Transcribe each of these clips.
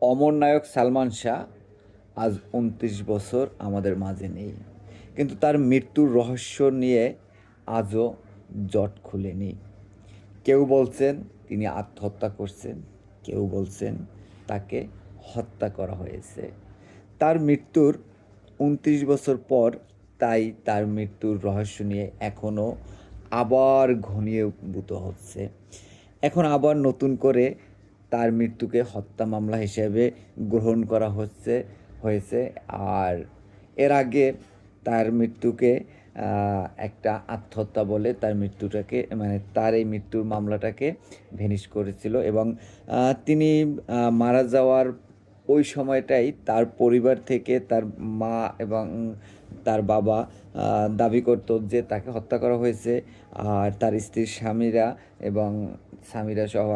অমর নায়ক সালমান শাহ আজ উনত্রিশ বছর আমাদের মাঝে নেই। কিন্তু তার মৃত্যুর রহস্য নিয়ে আজও জট খুলেনি। কেউ বলছেন তিনি আত্মহত্যা করছেন, কেউ বলছেন তাকে হত্যা করা হয়েছে। তার মৃত্যুর উনত্রিশ বছর পর তাই তার মৃত্যুর রহস্য নিয়ে এখনও আবার ঘনীভূত হচ্ছে। এখন আবার নতুন করে তার মৃত্যুকে হত্যা মামলা হিসেবে গ্রহণ করা হচ্ছে, হয়েছে। আর এর আগে তার মৃত্যুকে একটা আত্মহত্যা বলে তার মৃত্যুটাকে মানে তার এই মৃত্যুর মামলাটাকে ভেনিশ করেছিল এবং তিনি মারা যাওয়ার ওই সময়টাই তার পরিবার থেকে তার মা এবং তার বাবা দাবি করতো যে তাকে হত্যা করা হয়েছে। আর তার স্ত্রীর স্বামীরা এবং স্বামীরা সহ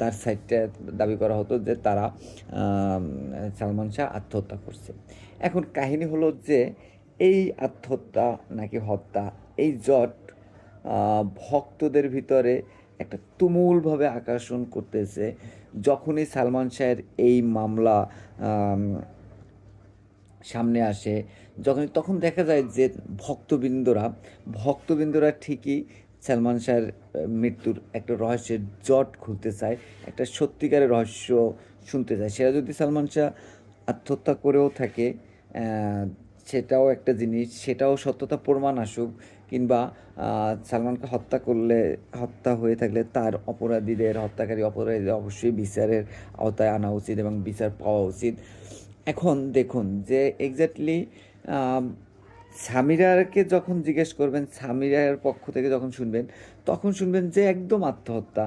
তার সাইডটা দাবি করা হতো যে তারা সালমান শাহ আত্মহত্যা করছে। এখন কাহিনী হলো যে এই আত্মহত্যা নাকি হত্যা, এই জট ভক্তদের ভিতরে একটা তুমুলভাবে আকর্ষণ করতেছে। যখনই সালমান শাহের এই মামলা সামনে আসে যখন তখন দেখা যায় যে ভক্তবৃন্দরা ভক্তবৃন্দরা ঠিকই সালমান শাহের মৃত্যুর একটা রহস্যের জট খুলতে চায়, একটা সত্যিকারের রহস্য শুনতে চায়। সেটা যদি সালমান শাহ আত্মহত্যা করেও থাকে সেটাও একটা জিনিস, সেটাও সত্যতা প্রমাণ আসুক, কিংবা সালমানকে হত্যা করলে, হত্যা হয়ে থাকলে তার অপরাধীদের, হত্যাকারী অপরাধীদের অবশ্যই বিচারের আওতায় আনা উচিত এবং বিচার পাওয়া উচিত। এখন দেখুন যে এক্স্যাক্টলি সামিরাকে যখন জিজ্ঞেস করবেন, সামিরার পক্ষ থেকে যখন শুনবেন, তখন শুনবেন যে একদম আত্মহত্যা।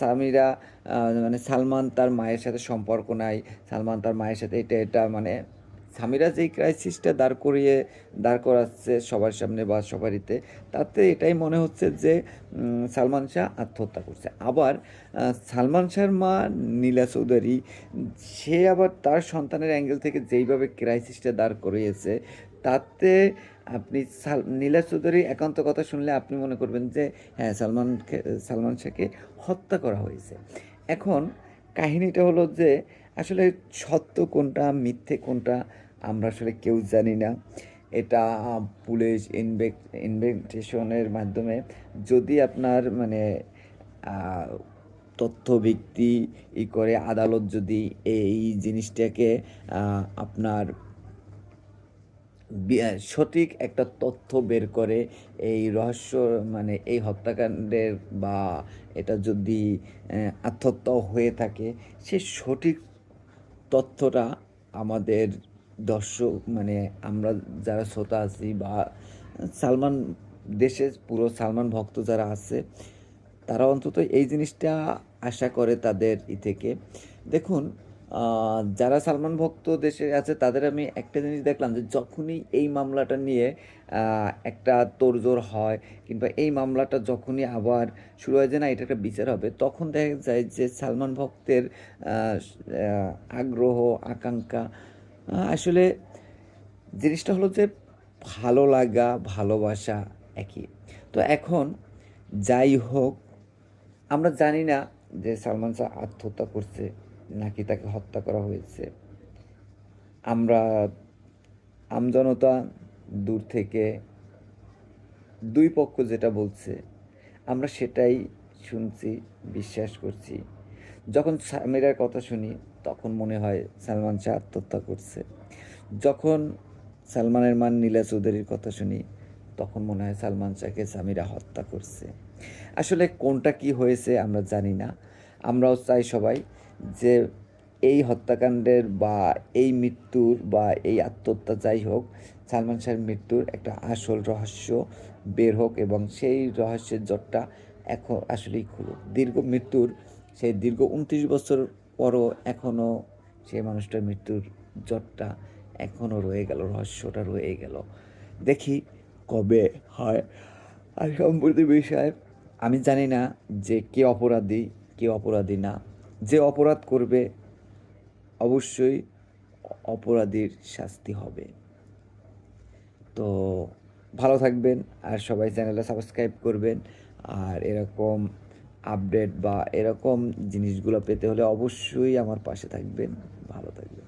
সামিরা মানে সালমান তার মায়ের সাথে সম্পর্ক নাই। সালমান তার মায়ের সাথে এটা এটা মানে সামিরা যেই ক্রাইসিসটা দাঁড় করিয়ে, দাঁড় করাচ্ছে সবার সামনে বা সবারিতে, তাতে এটাই মনে হচ্ছে যে সালমান শাহ আত্মহত্যা করছে। আবার সালমান শাহর মা নীলা চৌধুরী, সে আবার তার সন্তানের অ্যাঙ্গেল থেকে যেইভাবে ক্রাইসিসটা দাঁড় করিয়েছে তাতে আপনি নীলা চৌধুরী একান্ত কথা শুনলে আপনি মনে করবেন যে হ্যাঁ সালমানকে সালমান শাহকে হত্যা করা হয়েছে। এখন কাহিনীটা হলো যে, আসলে সত্য কোনটা, মিথ্যে কোনটা, আমরা আসলে কেউ জানি না। এটা পুলিশ ইনভেক ইনভেস্টিগেশনের মাধ্যমে যদি আপনার মানে তথ্য ভিত্তি ই করে, আদালত যদি এই জিনিসটাকে আপনার সঠিক একটা তথ্য বের করে এই রহস্য মানে এই হত্যাকাণ্ডের বা এটা যদি আহ, আত্মহত্যাও হয়ে থাকে সে সঠিক তথ্যটা আমাদের দর্শক মানে আমরা যারা শ্রোতা আছি বা সালমান দেশে পুরো সালমান ভক্ত যারা আছে তারা অন্তত এই জিনিসটা আশা করে তাদের ই থেকে। দেখুন যারা সালমান ভক্ত দেশে আছে, তাদের আমি একটা জিনিস দেখলাম যে যখনই এই মামলাটা নিয়ে একটা তোড়জোড় হয় কিংবা এই মামলাটা যখনই আবার শুরু হয় যে না, এটা একটা বিচার হবে, তখন দেখা যায় যে সালমান ভক্তের আগ্রহ, আকাঙ্ক্ষা আসলে জিনিসটা হলো যে ভালো লাগা, ভালোবাসা একই। তো এখন যাই হোক, আমরা জানি না যে সালমান শাহ আত্মহত্যা করছে নাকি তাকে হত্যা করা হয়েছে। আমরা আমজনতা দূর থেকে দুই পক্ষ যেটা বলছে, আমরা সেটাই শুনছি, বিশ্বাস করছি। যখন সামিরার কথা শুনি, তখন মনে হয় সালমান শাহ আত্মহত্যা করছে। যখন সালমানের মান নীলা চৌধুরীর কথা শুনি, তখন মনে হয় সালমান শাহকে সামিরা হত্যা করছে। আসলে কোনটা কি হয়েছে আমরা জানি না। আমরাও চাই সবাই যে এই হত্যাকাণ্ডের বা এই মৃত্যুর বা এই আত্মহত্যা যাই হোক, সালমান শাহের মৃত্যুর একটা আসল রহস্য বের হোক এবং সেই রহস্যের জটটা এখন আসলেই খুলুক। দীর্ঘ মৃত্যুর, সেই দীর্ঘ উনত্রিশ বছর পরও এখনও সেই মানুষটার মৃত্যুর জটটা এখনও রয়ে গেল, রহস্যটা রয়ে গেল। দেখি কবে হয়। আর সম্প্রতি বিষয়ে আমি জানি না যে কে অপরাধী কে অপরাধী না। যে অপরাধ করবে, অবশ্যই অপরাধীর শাস্তি হবে। তো ভালো থাকবেন আর সবাই চ্যানেলটা সাবস্ক্রাইব করবেন। আর এরকম আপডেট বা এরকম জিনিসগুলো পেতে হলে অবশ্যই আমার পাশে থাকবেন। ভালো থাকবেন।